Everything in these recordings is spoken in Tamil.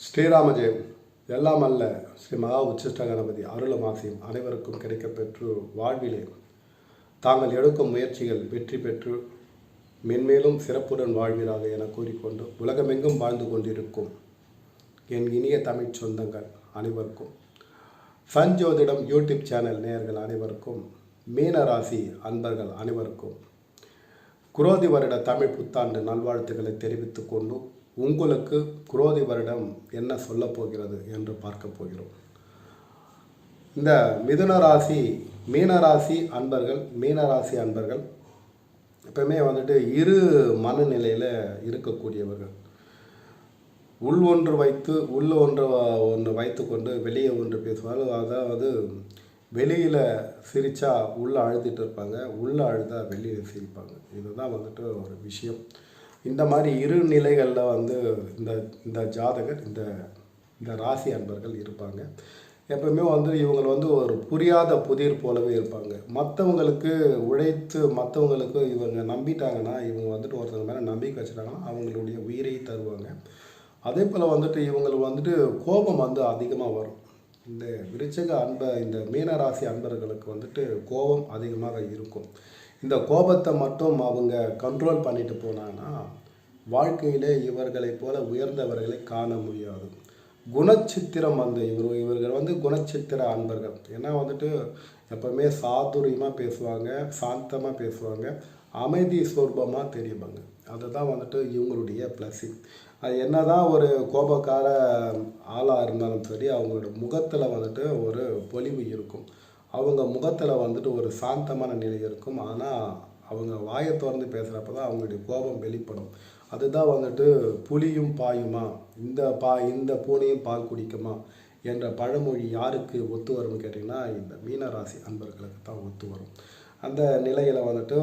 ஸ்ரீராம ஜெயம் எல்லாம் அல்ல ஸ்ரீ மகா உச்சிஷ்ட கணபதி அருளமாசியம் அனைவருக்கும் கிடைக்கப்பெற்று வாழ்விலே. தாங்கள் எடுக்கும் முயற்சிகள் வெற்றி பெற்று மென்மேலும் சிறப்புடன் வாழ்வீராக என கூறிக்கொண்டு உலகமெங்கும் வாழ்ந்து கொண்டிருக்கும் என் இனிய தமிழ் சொந்தங்கள் அனைவருக்கும் சஞ்சோதிடம் யூடியூப் சேனல் நேயர்கள் அனைவருக்கும் மீன ராசி அன்பர்கள் அனைவருக்கும் குரோதி வருட தமிழ் புத்தாண்டு நல்வாழ்த்துக்களை தெரிவித்துக் கொண்டும் உங்களுக்கு குரோதி வருடம் என்ன சொல்லப் போகிறது என்று பார்க்க போகிறோம். இந்த மிதுன ராசி மீனராசி அன்பர்கள் மீனராசி அன்பர்கள் எப்பவுமே வந்துட்டு இரு மனநிலையில் இருக்கக்கூடியவர்கள். உள் ஒன்று வைத்து உள்ள ஒன்று ஒன்று ஒன்று வைத்துக்கொண்டு வெளியே ஒன்று பேசுவார்கள். அதாவது வெளியில் சிரித்தா உள்ளே அழுதுட்டு இருப்பாங்க உள்ளே அழுதா வெளியில் சிரிப்பாங்க. இதுதான் வந்துட்டு ஒரு விஷயம். இந்த மாதிரி இரு நிலைகளில் வந்து இந்த இந்த ஜாதகர் இந்த இந்த ராசி அன்பர்கள் இருப்பாங்க. எப்பவுமே வந்து இவங்க வந்து ஒரு புரியாத புதிர் போலவே இருப்பாங்க. மற்றவங்களுக்கு உழைத்து மற்றவங்களுக்கு இவங்க நம்பிட்டாங்கன்னா இவங்க வந்துட்டு ஒருத்தங்க மேலே நம்பிக்கை வச்சுட்டாங்கன்னா அவங்களுடைய உயிரை தருவாங்க. அதே போல் வந்துட்டு இவங்களுக்கு வந்துட்டு கோபம் வந்து அதிகமாக வரும். இந்த விருச்சக அன்ப இந்த மீனராசி அன்பர்களுக்கு வந்துட்டு கோபம் அதிகமாக இருக்கும். இந்த கோபத்தை மட்டும் அவங்க கண்ட்ரோல் பண்ணிட்டு போனாங்கன்னா வாழ்க்கையிலே இவர்களைப் போல உயர்ந்தவர்களை காண முடியாது. குணச்சித்திரம் வந்து இவர் இவர்கள் வந்து குணச்சித்திர அன்பர்கள். ஏன்னா வந்துட்டு எப்பவுமே சாதுரியமாக பேசுவாங்க சாந்தமாக பேசுவாங்க அமைதி சொர்பமாக தெரியுவாங்க அதுதான் வந்துட்டு இவங்களுடைய ப்ளஸ்ஸிங் அது என்ன தான் ஒரு கோபக்கார ஆளாக இருந்தாலும் சரி அவங்களோட முகத்தில் வந்துட்டு ஒரு பொலிவு இருக்கும். அவங்க முகத்தில் வந்துட்டு ஒரு சாந்தமான நிலை இருக்கும். ஆனால் அவங்க வாயை திறந்து பேசுகிறப்ப தான் அவங்களுடைய கோபம் வெளிப்படும். அதுதான் வந்துட்டு புலியும் பாயுமா? இந்த பா இந்த பூனையும் பால் குடிக்குமா? என்ற பழமொழி யாருக்கு ஒத்து வரும்னு கேட்டிங்கன்னா இந்த மீனராசி அன்பர்களுக்கு தான் ஒத்து வரும். அந்த நிலையில் வந்துட்டு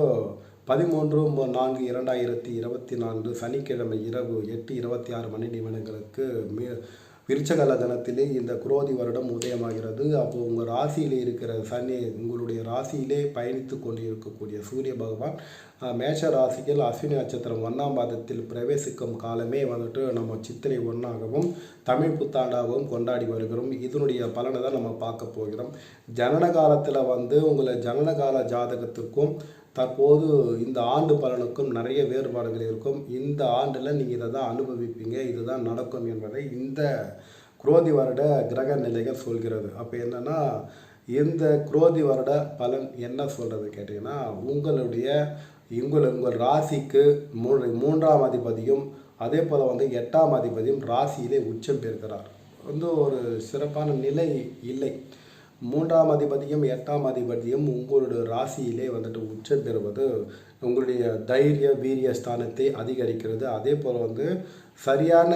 பதிமூன்று நான்கு இரண்டாயிரத்தி இருபத்தி நான்கு சனிக்கிழமை இரவு எட்டு இருபத்தி ஆறு மணி நிமிடங்களுக்கு மீ விருச்சகல தனத்திலே இந்த குரோதி வருடம் உதயமாகிறது. அப்போது உங்கள் ராசியிலே இருக்கிற சனி உங்களுடைய ராசியிலே பயணித்து கொண்டு இருக்கக்கூடிய சூரிய பகவான் மேஷ ராசியில் அஸ்வினி நட்சத்திரம் ஒன்றாம் பாதத்தில் பிரவேசிக்கும் காலமே வந்துட்டு நம்ம சித்திரை ஒன்றாகவும் தமிழ் புத்தாண்டாகவும் கொண்டாடி வருகிறோம். இதனுடைய பலனை தான் நம்ம பார்க்க போகிறோம். ஜனன காலத்தில் வந்து உங்களை ஜனன கால ஜாதகத்துக்கும் தற்போது இந்த ஆண்டு பலனுக்கும் நிறைய வேறுபாடுகள் இருக்கும். இந்த ஆண்டில் நீங்கள் இதை தான் அனுபவிப்பீங்க இதுதான் நடக்கும் என்பதை இந்த குரோதி வருட கிரக நிலைகள் சொல்கிறது. அப்போ என்னன்னா இந்த குரோதி வருட பலன் என்ன சொல்கிறது கேட்டிங்கன்னா உங்களுடைய உங்கள் உங்கள் ராசிக்கு மூ மூன்றாம் அதிபதியும் அதே போல் வந்து எட்டாம் அதிபதியும் ராசியிலே உச்சம் பெறுகிறார். வந்து ஒரு சிறப்பான நிலை இல்லை. மூன்றாம் அதிபதியும் எட்டாம் அதிபதியும் உங்களுடைய ராசியிலே வந்துட்டு உச்சம் பெறுவது உங்களுடைய தைரிய வீரிய ஸ்தானத்தை அதிகரிக்கிறது. அதே போல் வந்து சரியான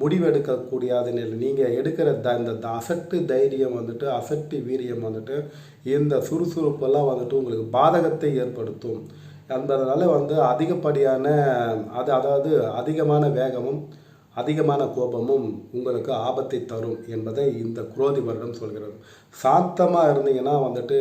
முடிவெடுக்கக்கூடியத நிலை நீங்கள் எடுக்கிற த இந்த த- அசட்டு தைரியம் வந்துட்டு அசட்டு வீரியம் வந்துட்டு இந்த சுறுசுறுப்பெல்லாம் வந்துட்டு உங்களுக்கு பாதகத்தை ஏற்படுத்தும். என்பதனால வந்து அதிகப்படியான அது அதாவது அதிகமான வேகமும் அதிகமான கோபமும் உங்களுக்கு ஆபத்தை தரும் என்பதை இந்த குரோதி வருடம் சொல்கிறது. சாந்தமாக இருந்தீங்கன்னா வந்துட்டு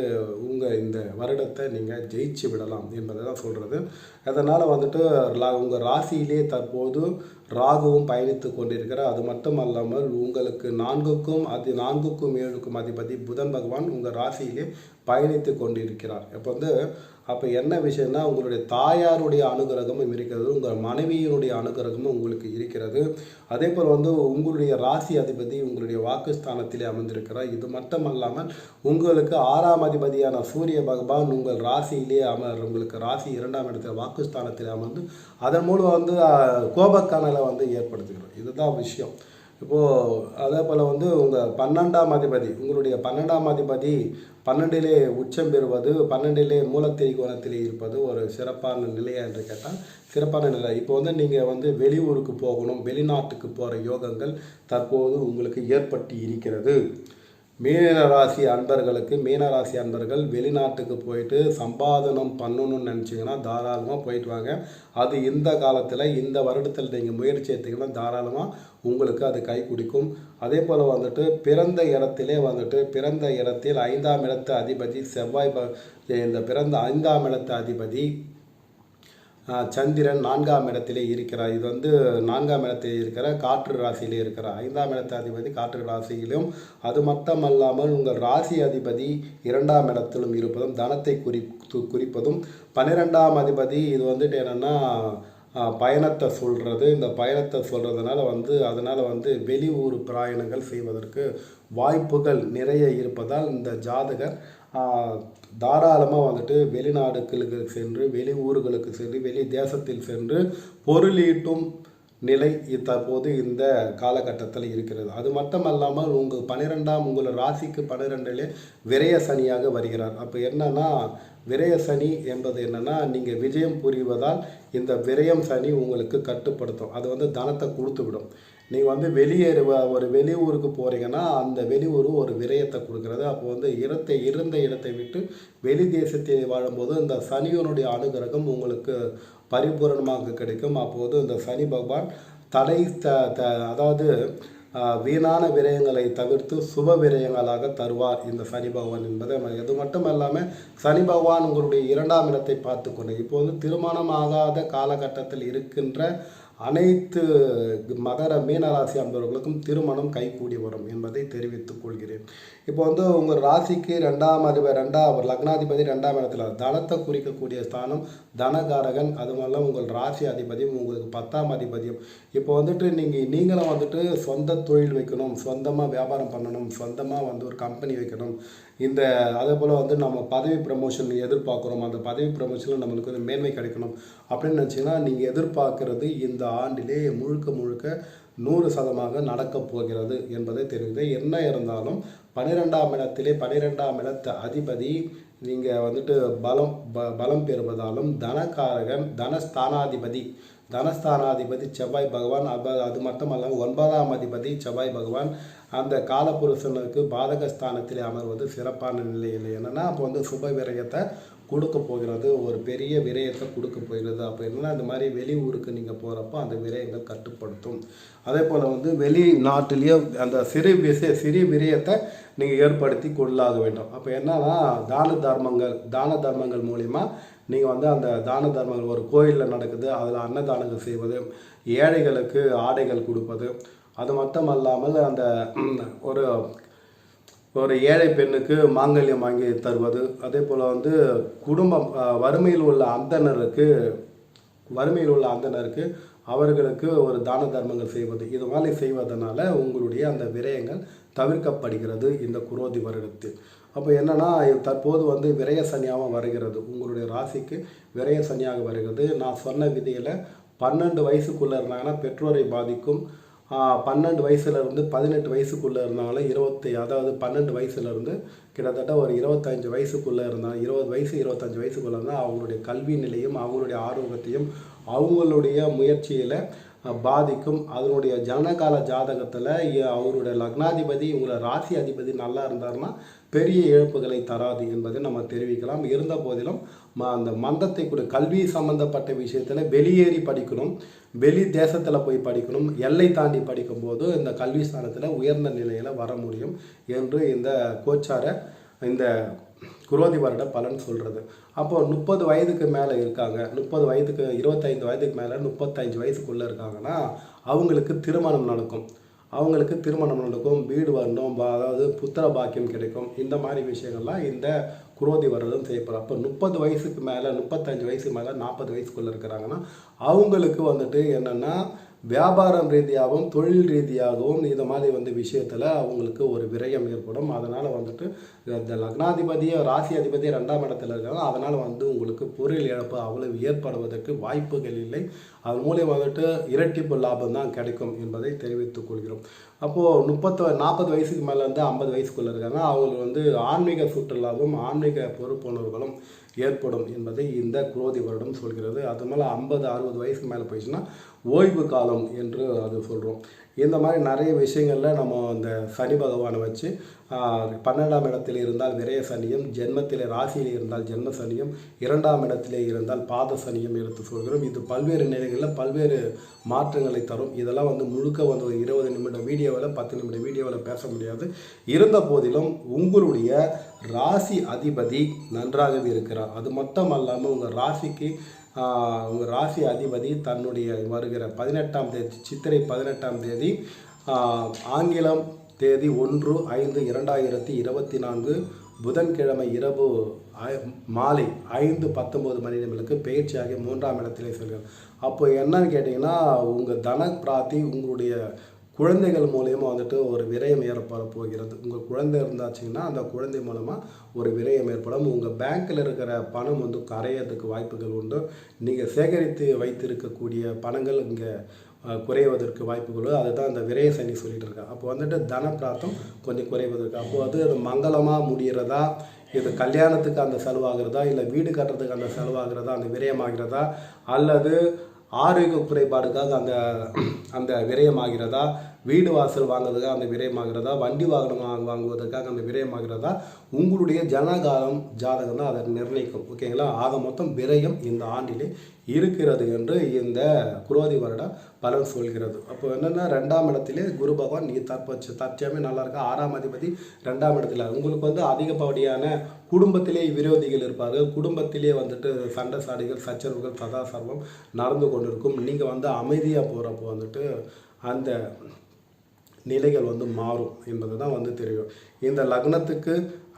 உங்கள் இந்த வருடத்தை நீங்கள் ஜெயிச்சு விடலாம் என்பதை தான் சொல்கிறது. அதனால் வந்துட்டு லா- உங்கள் ராசியிலே தற்போது ராகுவும் பயணித்து கொண்டிருக்கிறார். அது மட்டும் அல்லாமல் உங்களுக்கு நான்குக்கும் அது நான்குக்கும் ஏழுக்கும் அதிபதி புதன் பகவான் உங்கள் ராசியிலே பயணித்து கொண்டிருக்கிறார். இப்போ வந்து அப்போ என்ன விஷயம்னா உங்களுடைய தாயாருடைய அனுகிரகமும் இருக்கிறது உங்கள் மனைவியினுடைய அனுகிரகமும் உங்களுக்கு இருக்கிறது. அதே போல் வந்து உங்களுடைய ராசி அதிபதி உங்களுடைய வாக்குஸ்தானத்திலே அமைந்திருக்கிறார் இது மட்டும் அல்லாமல் உங்களுக்கு ஆறாம் அதிபதியான சூரிய பகவான் உங்கள் ராசியிலே அமர் உங்களுக்கு ராசி இரண்டாம் இடத்துல வாக்குஸ்தானத்தில் அமர்ந்து அதன் மூலம் வந்து கோபக்கானலை வந்து ஏற்படுத்துகிறோம் இதுதான் விஷயம். இப்போது அதே போல் வந்து உங்கள் பன்னெண்டாம் அதிபதி உங்களுடைய பன்னெண்டாம் அதிபதி பன்னெண்டிலே உச்சம் பெறுவது பன்னெண்டிலே மூலத்திரிகோணத்திலே இருப்பது ஒரு சிறப்பான நிலையா என்று கேட்டால் சிறப்பான நிலை. இப்போ வந்து நீங்கள் வந்து வெளியூருக்கு போகணும் வெளிநாட்டுக்கு போகிற யோகங்கள் தற்போது உங்களுக்கு ஏற்பட்டு இருக்கிறது. மீனராசி அன்பர்களுக்கு மீனராசி அன்பர்கள் வெளிநாட்டுக்கு போயிட்டு சம்பாதனம் பண்ணணும்னு நினச்சிங்கன்னா தாராளமாக போயிட்டு வாங்க. அது இந்த காலத்தில் இந்த வருடத்தில் நீங்கள் முயற்சி எடுத்திங்கன்னா தாராளமாக உங்களுக்கு அது கை குடிக்கும். அதே போல் வந்துட்டு பிறந்த இடத்திலே வந்துட்டு பிறந்த இடத்தில் ஐந்தாம் இடத்து அதிபதி செவ்வாய் ப- இந்த பிறந்த ஐந்தாம் இடத்து அதிபதி சந்திரன் நான்காம் இடத்திலே இருக்கிறார். இது வந்து நான்காம் இடத்தில் இருக்கிற காற்று ராசியிலே இருக்கிறார். ஐந்தாம் இடத்து அதிபதி காற்று ராசியிலும் அது மட்டுமல்லாமல் உங்கள் ராசி அதிபதி இரண்டாம் இடத்திலும் இருப்பதும் தனத்தை குறி குறிப்பதும். பன்னிரெண்டாம் அதிபதி இது வந்துட்டு என்னென்னா பயணத்தை சொல்கிறது இந்த பயணத்தை சொல்கிறதுனால வந்து அதனால் வந்து வெளியூர் பிராயணங்கள் செய்வதற்கு வாய்ப்புகள் நிறைய இருப்பதால் இந்த ஜாதகர் தாராளமாக வந்துட்டு வெளிநாடுகளுக்கு சென்று வெளி ஊர்களுக்கு சென்று வெளி தேசத்தில் சென்று பொருளீட்டும் நிலை தற்போது இந்த காலகட்டத்தில் இருக்கிறது. அது மட்டுமல்லாமல் உங்கள் பன்னிரெண்டாம் உங்கள் ராசிக்கு பன்னிரெண்டிலே விரய சனியாக வருகிறார். அப்போ என்னன்னா விரய சனி என்பது என்னென்னா நீங்கள் விஜயம் புரிவதால் இந்த விரயம் சனி உங்களுக்கு கட்டுப்படுத்தும். அது வந்து தனத்தை கொடுத்து விடும் நீங்கள் வந்து வெளியேறு ஒரு வெளியூருக்கு போகிறீங்கன்னா அந்த வெளியூர் ஒரு விரயத்தை கொடுக்குறது. அப்போ வந்து இடத்தை இருந்த இடத்தை விட்டு வெளி தேசத்தில் வாழும்போது இந்த சனியனுடைய அனுகிரகம் உங்களுக்கு பரிபூரணமாக கிடைக்கும். அப்போது இந்த சனி பகவான் தடை த த அதாவது வீணான விரயங்களை தவிர்த்து சுப விரயங்களாக தருவார் இந்த சனி பகவான் என்பதை இது மட்டும் இல்லாமல் சனி பகவான் உங்களுடைய இரண்டாம் இடத்தை பார்த்து கொண்டு இப்போது திருமணம் ஆகாத காலகட்டத்தில் இருக்கின்ற அனைத்து மகர மீனராசி அன்பர்களுக்கும் திருமணம் கைகூடி வரும் என்பதை தெரிவித்துக் கொள்கிறேன். இப்போ வந்து உங்கள் ராசிக்கு ரெண்டாம் அதிபர் ரெண்டாம் லக்னாதிபதி ரெண்டாம் இடத்துல தனத்தை குறிக்கக்கூடிய ஸ்தானம் தனகாரகன். அது மாதிரிலாம் உங்கள் ராசி அதிபதியும் உங்களுக்கு பத்தாம் அதிபதியும். இப்போ வந்துட்டு நீங்கள் நீங்களும் வந்துட்டு சொந்த தொழில் வைக்கணும் சொந்தமாக வியாபாரம் பண்ணணும் சொந்தமாக வந்து ஒரு கம்பெனி வைக்கணும். இந்த அதே போல் வந்து நம்ம பதவி ப்ரமோஷன் எதிர்பார்க்குறோம். அந்த பதவி ப்ரமோஷனில் நம்மளுக்கு வந்து மேன்மை கிடைக்கணும். அப்படின்னு நினச்சிங்கன்னா நீங்கள் எதிர்பார்க்கறது இந்த ஆண்டிலே முழுக்க முழுக்க நூறு சதமாக நடக்கப் போகிறது என்பதை தெரிவித்து என்ன இருந்தாலும் பனிரெண்டாம் இடத்திலே பன்னிரெண்டாம் இடத்த அதிபதி நீங்கள் வந்துட்டு பலம் ப பலம் பெறுவதாலும் தனக்காரகன் தனஸ்தானாதிபதி தனஸ்தானாதிபதி செவ்வாய் பகவான் அப்போ அது மட்டும் அல்லாமல் ஒன்பதாம் அதிபதி செவ்வாய் பகவான் அந்த காலபுருஷனுக்கு பாதகஸ்தானத்தில் அமர்வது சிறப்பான நிலையில் என்னென்னா அப்போ வந்து சுப விரயத்தை கொடுக்க போகிறது ஒரு பெரிய விரயத்தை கொடுக்க போகிறது. அப்போ என்னன்னா இந்த மாதிரி வெளியூருக்கு நீங்கள் போகிறப்போ அந்த விரயங்கள் கட்டுப்படுத்தும். அதே போல் வந்து வெளிநாட்டிலேயே அந்த சிறு விசை சிறு விரயத்தை நீங்கள் ஏற்படுத்தி கொள்ளாக வேண்டும். அப்போ என்னன்னா தான தர்மங்கள் தான தர்மங்கள் மூலிமா நீங்கள் வந்து அந்த தான தர்மங்கள் ஒரு கோயிலில் நடக்குது அதில் அன்னதானங்கள் செய்வது ஏழைகளுக்கு ஆடைகள் கொடுப்பது அது மட்டும் அல்லாமல் அந்த ஒரு ஒரு ஏழை பெண்ணுக்கு மாங்கல்யம் வாங்கி தருவது அதே போல் வந்து குடும்பம் வறுமையில் உள்ள அந்தனருக்கு வறுமையில் உள்ள அந்தனருக்கு அவர்களுக்கு ஒரு தான தர்மங்கள் செய்வது. இது மாதிரி செய்வதனால உங்களுடைய அந்த விரயங்கள் தவிர்க்கப்படுகிறது இந்த குரோதி வருடத்தில். அப்போ என்னென்னா தற்போது வந்து விரய சனியாக வருகிறது. உங்களுடைய ராசிக்கு விரய சனியாக வருகிறது. நான் சொன்ன விதியில் பன்னெண்டு வயசுக்குள்ளே இருந்தாங்கன்னா பெற்றோரை பாதிக்கும் பன்னெண்டு வயசுலேருந்து பதினெட்டு வயசுக்குள்ளே இருந்தாலும் இருபத்தி அதாவது பன்னெண்டு வயசுலேருந்து கிட்டத்தட்ட ஒரு இருபத்தஞ்சு வயசுக்குள்ளே இருந்தால் இருபது வயசு இருபத்தஞ்சு வயசுக்குள்ளே இருந்தால் அவங்களுடைய கல்வி நிலையும் அவங்களுடைய ஆரோக்கியத்தையும் அவங்களுடைய முயற்சியில் பாதிக்கும். அதனுடைய ஜனகால ஜாதகத்தில் அவருடைய லக்னாதிபதி உங்களை ராசி அதிபதி நல்லா இருந்தாருன்னா பெரிய இழப்புகளை தராது என்பதை நம்ம தெரிவிக்கலாம். இருந்த போதிலும் ம- அந்த மந்தத்தை கூட கல்வி சம்பந்தப்பட்ட விஷயத்தில் வெளியேறி படிக்கணும். வெளி தேசத்தில் போய் படிக்கணும். எல்லை தாண்டி படிக்கும்போது இந்த கல்வி ஸ்தானத்தில் உயர்ந்த நிலையில் வர முடியும் என்று இந்த கோச்சார இந்த குரோதி வருட பலன் சொல்கிறது அப்போது முப்பது வயதுக்கு மேலே இருக்காங்க. முப்பது வயதுக்கு இருபத்தைந்து வயதுக்கு மேலே முப்பத்தஞ்சு வயசுக்குள்ளே இருக்காங்கன்னா அவங்களுக்கு திருமணம் நடக்கும். அவங்களுக்கு திருமணம் நடக்கும் வீடு வரணும் அதாவது புத்திர பாக்கியம் கிடைக்கும். இந்த மாதிரி விஷயங்கள்லாம் இந்த குரோதி வர்றதும் செய்யப்படும். அப்போ முப்பது வயசுக்கு மேலே முப்பத்தஞ்சு வயசுக்கு மேலே நாற்பது வயசுக்குள்ளே இருக்கிறாங்கன்னா அவங்களுக்கு வந்துட்டு என்னென்னா வியாபாரம் ரீதியாகவும் தொழில் ரீதியாகவும் இது மாதிரி வந்து விஷயத்தில் அவங்களுக்கு ஒரு விரயம் ஏற்படும். அதனால் வந்துட்டு இந்த லக்னாதிபதியும் ராசி அதிபதி ரெண்டாம் இடத்துல இருக்காங்க. அதனால் வந்து உங்களுக்கு பொருள் இழப்பு அவ்வளவு ஏற்படுவதற்கு வாய்ப்புகள் இல்லை. அது மூலியம் வந்துட்டு இரட்டிப்பு லாபம் தான் கிடைக்கும் என்பதை தெரிவித்துக் கொள்கிறோம். அப்போது முப்பத்து நாற்பது வயசுக்கு மேலேருந்து ஐம்பது வயசுக்குள்ளே இருக்காங்க. அவங்களுக்கு வந்து ஆன்மீக சுற்றுலாவும் ஆன்மீக பொறுப்புணர்வுகளும் ஏற்படும் என்பதை இந்த குரோதி வருடம் சொல்கிறது. அது மேலே ஐம்பது அறுபது வயசுக்கு மேலே போயிடுச்சுன்னா ஓய்வு காலம் என்று அது சொல்கிறோம் இந்த மாதிரி நிறைய விஷயங்களில் நம்ம அந்த சனி பகவானை வச்சு பன்னெண்டாம் இடத்தில் இருந்தால் விரய சனியும் ஜென்மத்திலே ராசியில் இருந்தால் ஜென்ம சனியும் இரண்டாம் இடத்திலே இருந்தால் பாத சனியும் எடுத்து சொல்கிறோம். இது பல்வேறு நிலைகளில் பல்வேறு மாற்றங்களை தரும். இதெல்லாம் வந்து முழுக்க வந்து ஒரு இருபது நிமிடம் வீடியோவில் பத்து நிமிடம் வீடியோவில் பேச முடியாது. இருந்த போதிலும் உங்களுடைய ராசி அதிபதி நன்றாகவே இருக்கிறார். அது மொத்தம் அல்லாமல் உங்கள் ராசிக்கு உங்கள் ராசி அதிபதி தன்னுடைய வருகிற பதினெட்டாம் தேதி சித்திரை பதினெட்டாம் தேதி ஆங்கிலம் தேதி ஒன்று ஐந்து இரண்டாயிரத்தி இருபத்தி நான்கு புதன்கிழமை இரவு மாலை ஐந்து பத்தொம்போது மணி நிமிடங்களுக்கு பயிற்சியாகி மூன்றாம் இடத்திலே செல்கிறார். அப்போ என்னன்னு கேட்டிங்கன்னா உங்கள் தன பிராத்தி உங்களுடைய குழந்தைகள் மூலயமா வந்துட்டு ஒரு விரயம் ஏற்பட போகிறது. உங்கள் குழந்தை இருந்தாச்சுங்கன்னா அந்த குழந்தை மூலமாக ஒரு விரயம் ஏற்படும். உங்கள் பேங்க்கில் இருக்கிற பணம் வந்து கரையிறதுக்கு வாய்ப்புகள் உண்டு. நீங்கள் சேகரித்து வைத்திருக்கக்கூடிய பணங்கள் இங்கே குறைவதற்கு வாய்ப்புகளோ அதுதான் அந்த விரய சனி சொல்லிட்டு இருக்கா. அப்போ வந்துட்டு தன பிராப்தம் கொஞ்சம் குறைவதற்கு. அப்போ அது அது மங்களமாக முடிகிறதா? இது கல்யாணத்துக்கு அந்த செலவாகிறதா? இல்லை வீடு கட்டுறதுக்கு அந்த செலவாகிறதா? அந்த விரயமாகிறதா அல்லது ஆரோக்கிய குறைபாடுக்காக அந்த அந்த விரயமாகிறதா வீடு வாசல் வாங்குறதுக்காக அந்த விரயமாகிறதா? வண்டி வாகனம் வாங்குவதற்காக அந்த விரயமாகிறதா? உங்களுடைய ஜனகாலம் ஜாதகம் தான் அதை நிர்ணயிக்கும். ஓகேங்களா? ஆக மொத்தம் விரயம் இந்த ஆண்டிலே இருக்கிறது என்று இந்த குரோதி வருடம் பலன் சொல்கிறது. அப்போ என்னென்னா ரெண்டாம் இடத்திலே குரு பகவான் நீ தற்பச்சு தற்சயமே நல்லா இருக்கா? ஆறாம் அதிபதி ரெண்டாம் இடத்துல. உங்களுக்கு வந்து அதிகப்படியான குடும்பத்திலே விரோதிகள் இருப்பார்கள். குடும்பத்திலே வந்துட்டு சண்டை சாடிகள் சச்சரவுகள் சதாசர்வம் நடந்து கொண்டிருக்கும். நீங்கள் வந்து அமைதியாக போகிறப்போ வந்துட்டு அந்த நிலைகள் வந்து மாறும் என்பது தான் வந்து தெரியும். இந்த லக்னத்துக்கு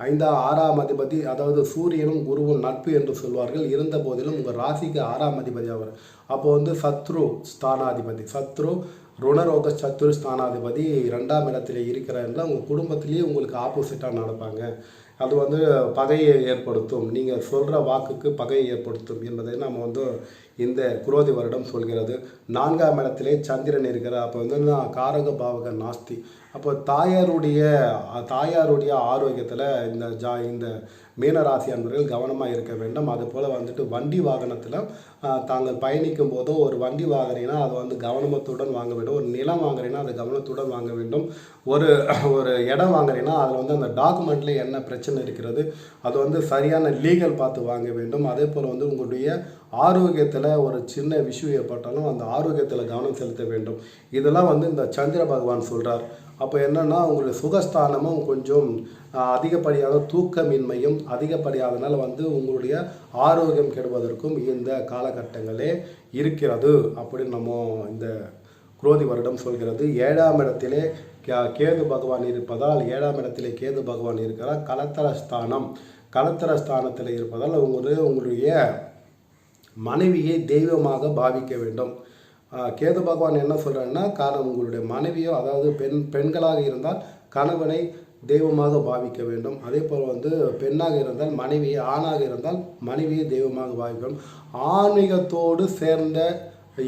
ஐந்தா ஆறாம் அதிபதி அதாவது சூரியனும் குருவும் நட்பு என்று சொல்வார்கள். இருந்த போதிலும் உங்கள் ராசிக்கு ஆறாம் அதிபதி அவர் அப்போ வந்து சத்ரு ஸ்தானாதிபதி. சத்ரு ருணரோக சத்ரு ஸ்தானாதிபதி ரெண்டாம் இடத்துல இருக்கிறாருன்னா உங்கள் குடும்பத்திலேயே உங்களுக்கு ஆப்போசிட்டாக நடப்பாங்க. அது வந்து பகையை ஏற்படுத்தும். நீங்கள் சொல்கிற வாக்குக்கு பகையை ஏற்படுத்தும் என்பதை நம்ம வந்து இந்த குரோதி வருடம் சொல்கிறது. நான்காம் இடத்திலே சந்திரன் இருக்கிறார். அப்போ வந்து காரக பாவக நாஸ்தி. அப்போ தாயாருடைய தாயாருடைய ஆரோக்கியத்தில் இந்த ஜா இந்த மீனராசி அன்பர்கள் கவனமாக இருக்க வேண்டும். அதுபோல் வந்துட்டு வண்டி வாகனத்தில் தாங்கள் பயணிக்கும் போதோ ஒரு வண்டி வாங்குறீங்கன்னா அதை வந்து கவனமத்துடன் வாங்க வேண்டும். ஒரு நிலம் வாங்குறீங்கன்னா அது கவனத்துடன் வாங்க வேண்டும். ஒரு ஒரு இடம் வாங்குறீங்கன்னா அதில் வந்து அந்த டாக்குமெண்ட்டில் என்ன பிரச்சனை இருக்கிறது அது வந்து சரியான லீகல் பார்த்து வாங்க வேண்டும். அதே போல் வந்து உங்களுடைய ஆரோக்கியத்தில் ஒரு சின்ன விஷயம் ஏற்பட்டாலும் அந்த ஆரோக்கியத்தில் கவனம் செலுத்த வேண்டும். இதெல்லாம் வந்து இந்த சந்திர பகவான் சொல்கிறார் அப்போ என்னென்னா உங்களுடைய சுகஸ்தானமும் கொஞ்சம் அதிகப்படியான தூக்கமின்மையும் அதிகப்படியாதனால் வந்து உங்களுடைய ஆரோக்கியம் கெடுவதற்கும் இந்த காலகட்டங்களே இருக்கிறது அப்படின்னு நம்ம இந்த குரோதி வருடம் சொல்கிறது. ஏழாம் இடத்திலே கேது பகவான் இருப்பதால் ஏழாம் இடத்திலே கேது பகவான் இருக்கிறார். கலத்தர ஸ்தானம் கலத்தர ஸ்தானத்தில் இருப்பதால் உங்களுடைய உங்களுடைய மனைவியை தெய்வமாக பாவிக்க வேண்டும். கேது பகவான் என்ன சொல்கிறாருன்னா காரணம் உங்களுடைய மனைவியோ அதாவது பெண் பெண்களாக இருந்தால் கணவனை தெய்வமாக பாவிக்க வேண்டும். அதே போல் வந்து பெண்ணாக இருந்தால் மனைவியை ஆணாக இருந்தால் மனைவியை தெய்வமாக பாவிக்க வேண்டும் ஆன்மீகத்தோடு சேர்ந்த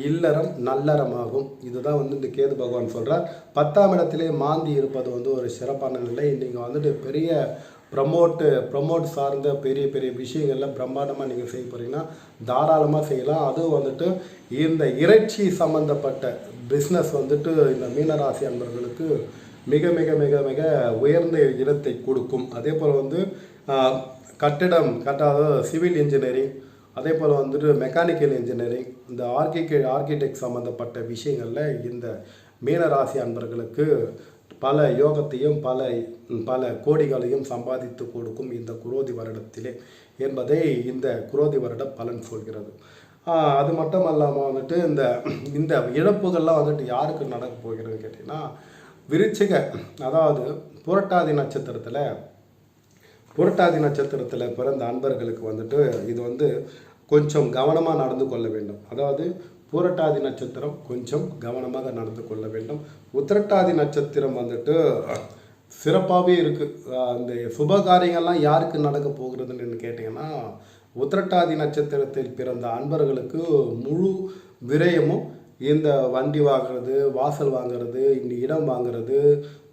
இல்லறம் நல்லறமாகும். இதுதான் வந்து இந்த கேது பகவான் சொல்கிறார் பத்தாம் இடத்திலே மாந்தி இருப்பது வந்து ஒரு சிறப்பான நிலை. நீங்கள் வந்துட்டு பெரிய ப்ரமோட்டு ப்ரமோட் சார்ந்த பெரிய பெரிய விஷயங்கள்லாம் பிரம்மாண்டமாக நீங்கள் செய்ய போகிறீங்கன்னா தாராளமாக செய்யலாம். அதுவும் வந்துட்டு இந்த இறைச்சி சம்மந்தப்பட்ட பிஸ்னஸ் வந்துட்டு இந்த மீனராசி அன்பர்களுக்கு மிக மிக மிக மிக உயர்ந்த இடத்தை கொடுக்கும். அதே போல் வந்து கட்டிடம் கட்டாத சிவில் இன்ஜினியரிங் அதே போல் வந்துட்டு மெக்கானிக்கல் இன்ஜினியரிங் இந்த ஆர்கிடெ ஆர்கிடெக்ட் சம்மந்தப்பட்ட விஷயங்களில் இந்த மீனராசி அன்பர்களுக்கு பல யோகத்தையும் பல பல கோடிகளையும் சம்பாதித்து கொடுக்கும் இந்த குரோதி வருடத்திலே என்பதை இந்த குரோதி வருட பலன் சொல்கிறது. அது மட்டும் இல்லாமல் வந்துட்டு இந்த இந்த இழப்புகள்லாம் வந்துட்டு யாருக்கு நடக்க போகிறது கேட்டிங்கன்னா விருச்சிக அதாவது புரட்டாதி நட்சத்திரத்தில் புரட்டாதி நட்சத்திரத்தில் பிறந்த அன்பர்களுக்கு வந்துட்டு இது வந்து கொஞ்சம் கவனமாக நடந்து கொள்ள வேண்டும். அதாவது பூரட்டாதி நட்சத்திரம் கொஞ்சம் கவனமாக நடந்து கொள்ள வேண்டும். உத்திரட்டாதி நட்சத்திரம் வந்துட்டு சிறப்பாகவே இருக்குது அந்த சுப காரியங்கள்லாம் யாருக்கு நடக்க போகிறதுன்னு கேட்டிங்கன்னா உத்திரட்டாதி நட்சத்திரத்தில் பிறந்த அன்பர்களுக்கு முழு விரயமும் இந்த வண்டி வாங்குறது வாசல் வாங்குறது இந்த இடம் வாங்குறது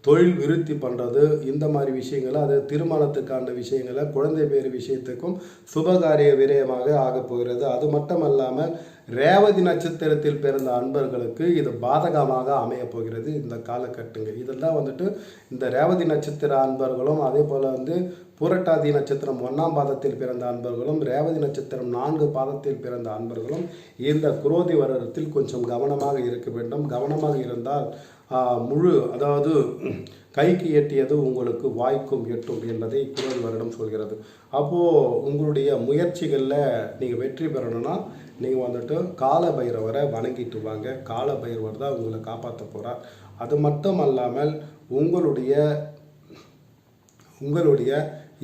தொழில் விருத்தி பண்ணுறது இந்த மாதிரி விஷயங்களை அது திருமணத்துக்கான விஷயங்களை குழந்தை பேர் விஷயத்துக்கும் சுபகாரிய விரயமாக ஆகப் போகிறது. அது மட்டும் அல்லாமல் ரேவதி நட்சத்திரத்தில் பிறந்த அன்பர்களுக்கு இது பாதகமாக அமையப் போகிறது இந்த காலகட்டங்கள். இதெல்லாம் வந்துட்டு இந்த ரேவதி நட்சத்திர அன்பர்களும் அதே போல் வந்து பூரட்டாதி நட்சத்திரம் ஒன்றாம் பாதத்தில் பிறந்த அன்பர்களும் ரேவதி நட்சத்திரம் நான்கு பாதத்தில் பிறந்த அன்பர்களும் இந்த குரோதி வருடத்தில் கொஞ்சம் கவனமாக இருக்க வேண்டும். கவனமாக இருந்தால் முழு அதாவது கைக்கு எட்டியது உங்களுக்கு வாய்க்கும் எட்டும் என்பதை குரல் வருடம் சொல்கிறது. அப்போது உங்களுடைய முயற்சிகளில் நீங்கள் வெற்றி பெறணும்னா நீங்கள் வந்துட்டு கால பைரவரை வணங்கிட்டு வாங்க. கால பைரவர் தான் உங்களை காப்பாற்ற போகிறார் அது மட்டும் அல்லாமல் உங்களுடைய உங்களுடைய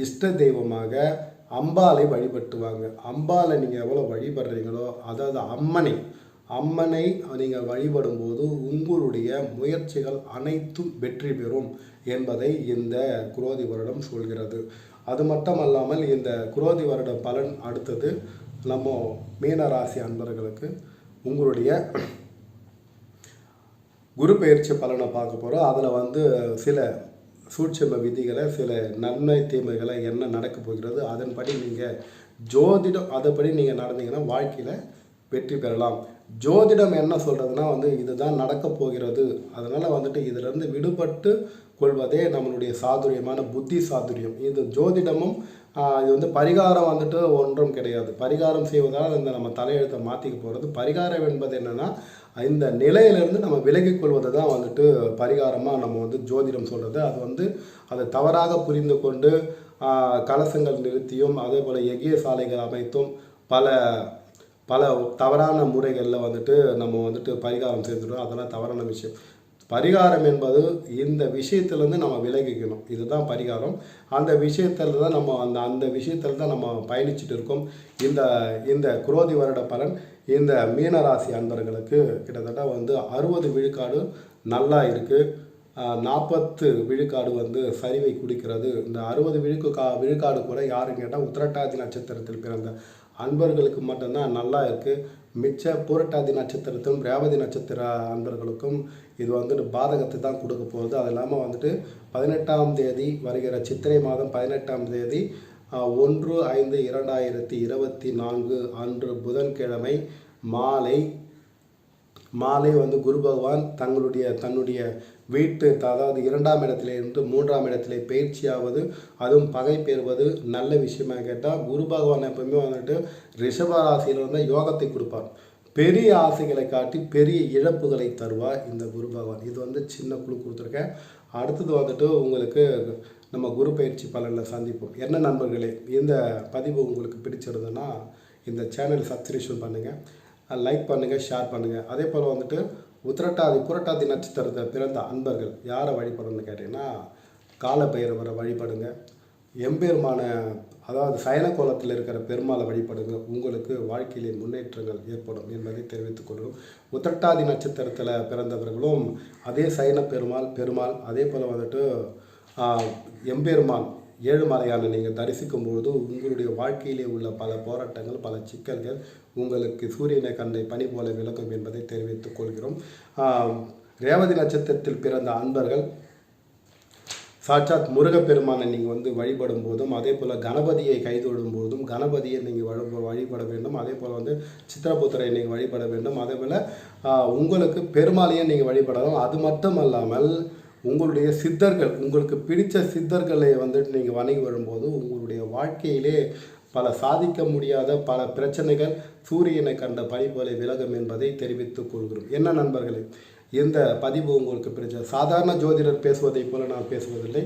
இஷ்ட தெய்வமாக அம்பாலை வழிபட்டுவாங்க. அம்பாலை நீங்கள் எவ்வளோ வழிபடுறீங்களோ அதாவது அம்மனை அம்மனை நீங்கள் வழிபடும்போது உங்களுடைய முயற்சிகள் அனைத்தும் வெற்றி பெறும் என்பதை இந்த குரோதி வருடம் சொல்கிறது. அது மட்டும் அல்லாமல் இந்த குரோதி வருட பலன் அடுத்தது நம்ம மீனராசி அன்பர்களுக்கு உங்களுடைய குரு பயிற்சி பலனை பார்க்க போகிறோம் அதில் வந்து சில சூட்சம விதிகளை சில நன்மை தீமைகளை என்ன நடக்க போகிறது அதன்படி நீங்கள் ஜோதிடம் அதைப்படி நீங்கள் நடந்தீங்கன்னா வாழ்க்கையில் வெற்றி பெறலாம். ஜோதிடம் என்ன சொல்கிறதுனா வந்து இதுதான் நடக்க போகிறது. அதனால் வந்துட்டு இதிலிருந்து விடுபட்டு கொள்வதே நம்மளுடைய சாதுரியமான புத்தி சாதுரியம். இது ஜோதிடமும் இது வந்து பரிகாரம் வந்துட்டு ஒன்றும் கிடையாது. பரிகாரம் செய்வதால் இந்த நம்ம தலையெழுத்தை மாற்றிக்க போகிறது பரிகாரம் என்பது என்னென்னா இந்த நிலையிலிருந்து நம்ம விலகிக் கொள்வது தான் வந்துட்டு பரிகாரமாக நம்ம வந்து ஜோதிடம் சொல்கிறது அது வந்து அதை தவறாக புரிந்து கொண்டு கலசங்கள் நிறுத்தியும் அதே போல் எகிய சாலைகள் அமைத்தும் பல பல தவறான முறைகளில் வந்துட்டு நம்ம வந்துட்டு பரிகாரம் செய்துடுறோம் அதெல்லாம் தவறான விஷயம். பரிகாரம் என்பது இந்த விஷயத்துலேருந்து நம்ம விலகிக்கணும். இதுதான் பரிகாரம். அந்த விஷயத்தில் தான் நம்ம அந்த அந்த விஷயத்தில் தான் நம்ம பயணிச்சுட்டு இருக்கோம். இந்த இந்த குரோதி வருட பலன் இந்த மீனராசி அன்பர்களுக்கு கிட்டத்தட்ட வந்து அறுபது விழுக்காடு நல்லா இருக்குது நாற்பத்து விழுக்காடு வந்து சரிவை குடிக்கிறது. இந்த அறுபது விழுக்கு கா விழுக்காடு கூட யாருன்னு கேட்டால் உத்திரட்டாதி நட்சத்திரத்தில் பிறந்த அன்பர்களுக்கு மட்டும்தான் நல்லா இருக்குது மிச்ச பூரட்டாதி நட்சத்திரத்தும் ரேவதி நட்சத்திர அன்பர்களுக்கும் இது வந்துட்டு பாதகத்தை தான் கொடுக்க போகுது. அது இல்லாமல் வந்துட்டு பதினெட்டாம் தேதி வருகிற சித்திரை மாதம் பதினெட்டாம் தேதி ஒன்று ஐந்து இரண்டாயிரத்தி இருபத்தி நான்கு அன்று புதன்கிழமை மாலை மாலை வந்து குரு பகவான் தங்களுடைய தன்னுடைய வீட்டு அதாவது இரண்டாம் இடத்திலே இருந்து மூன்றாம் இடத்திலே பயிற்சியாவது அதுவும் பகை பெறுவது நல்ல விஷயமா கேட்டால் குரு பகவான் எப்பவுமே வந்துட்டு ரிஷபராசியில் வந்து யோகத்தை கொடுப்பார். பெரிய ஆசைகளை காட்டி பெரிய இழப்புகளை தருவார் இந்த குரு பகவான். இது வந்து சின்ன குழு கொடுத்துருக்கேன். அடுத்தது வந்துட்டு உங்களுக்கு நம்ம குரு பயிற்சி பலனில் சந்திப்போம். என்ன நண்பர்களே இந்த பதிவு உங்களுக்கு பிடிச்சிருந்ததுன்னா இந்த சேனல் சப்ஸ்கிரிப்ஷன் பண்ணுங்கள் லைக் பண்ணுங்கள் ஷேர் பண்ணுங்கள் அதே போல் வந்துட்டு உத்திரட்டாதி புரட்டாதி நட்சத்திரத்தை பிறந்த அன்பர்கள் யாரை வழிபடணும்னு கேட்டிங்கன்னா காலபைரவரை வழிபடுங்க. எம்பெருமான அதாவது சயன கோலத்தில் இருக்கிற பெருமாளை வழிபடுங்க. உங்களுக்கு வாழ்க்கையிலே முன்னேற்றங்கள் ஏற்படும் என்பதை தெரிவித்துக் கொள்கிறோம். உத்திரட்டாதி நட்சத்திரத்தில் பிறந்தவர்களும் அதே சயன பெருமாள் பெருமாள் அதே போல் வந்துட்டு எம்பெருமான் ஏழுமலையான நீங்கள் தரிசிக்கும் பொழுது உங்களுடைய வாழ்க்கையிலே உள்ள பல போராட்டங்கள் பல சிக்கல்கள் உங்களுக்கு சூரியனை கண்டை பனி போல விளக்கும் என்பதை தெரிவித்துக் கொள்கிறோம். ரேவதி நட்சத்திரத்தில் பிறந்த அன்பர்கள் சாட்சாத் முருகப்பெருமானை நீங்கள் வந்து வழிபடும் போதும் அதே போல் கணபதியை கைதொடும் போதும் கணபதியை நீங்கள் வழிப வழிபட வேண்டும். அதே போல் வந்து சித்திரபுத்திரை நீங்கள் வழிபட வேண்டும். அதே போல் உங்களுக்கு பெருமாளையும் நீங்கள் வழிபடலாம். அது மட்டும் அல்லாமல் உங்களுடைய சித்தர்கள் உங்களுக்கு பிடித்த சித்தர்களை வந்துட்டு நீங்கள் வணங்கி வரும்போது உங்களுடைய வாழ்க்கையிலே பல சாதிக்க முடியாத பல பிரச்சனைகள் சூரியனை கண்ட பனிபோல விலகும் என்பதை தெரிவித்துக் கொள்கிறோம். என்ன நண்பர்களே இந்த பதிவு உங்களுக்கு பிடிச்ச சாதாரண ஜோதிடர் பேசுவதைப் போல நான் பேசுவதில்லை.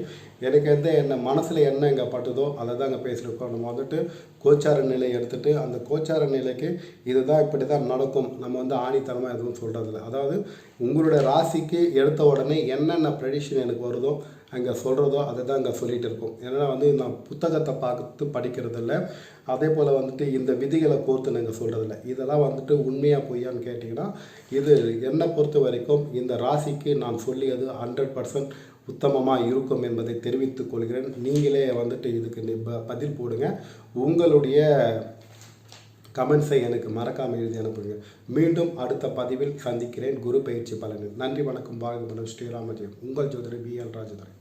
எனக்கு எந்த என்ன மனசில் என்ன இங்கே பட்டுதோ அதை தான் அங்கே பேசியிருக்கோம் நம்ம வந்துட்டு கோச்சார நிலை எடுத்துகிட்டு அந்த கோச்சார நிலைக்கு இதுதான் இப்படி தான் நடக்கும். நம்ம வந்து ஆணித்தனமாக எதுவும் சொல்கிறதில்ல அதாவது உங்களுடைய ராசிக்கு எடுத்த உடனே என்னென்ன ப்ரெடிஷன் எனக்கு வருதோ அங்கே சொல்கிறதோ அதை தான் அங்கே சொல்லிகிட்டு இருக்கோம். ஏன்னா வந்து நான் புத்தகத்தை பார்த்து படிக்கிறதில்ல. அதே போல் வந்துட்டு இந்த விதிகளை கோர்த்து நாங்கள் சொல்கிறதில்ல இதெல்லாம் வந்துட்டு உண்மையாக பொய்யான்னு கேட்டிங்கன்னா இது என்னை பொறுத்த வரைக்கும் இந்த ராசிக்கு நான் சொல்லியது ஹண்ட்ரட் பர்சன்ட் உத்தமமாக இருக்கும் என்பதை தெரிவித்துக் கொள்கிறேன். நீங்களே வந்துட்டு இதுக்கு ப- பதில் போடுங்க. உங்களுடைய கமெண்ட்ஸை எனக்கு மறக்காமல் எழுதி அனுப்புங்க. மீண்டும் அடுத்த பதிவில் சந்திக்கிறேன். குரு பயிற்சி பலனில். நன்றி வணக்கம். வாழ்க வளம். ஸ்ரீராமஜெயம். உங்கள் ஜோதிடர் பி எல் ராஜதுரை.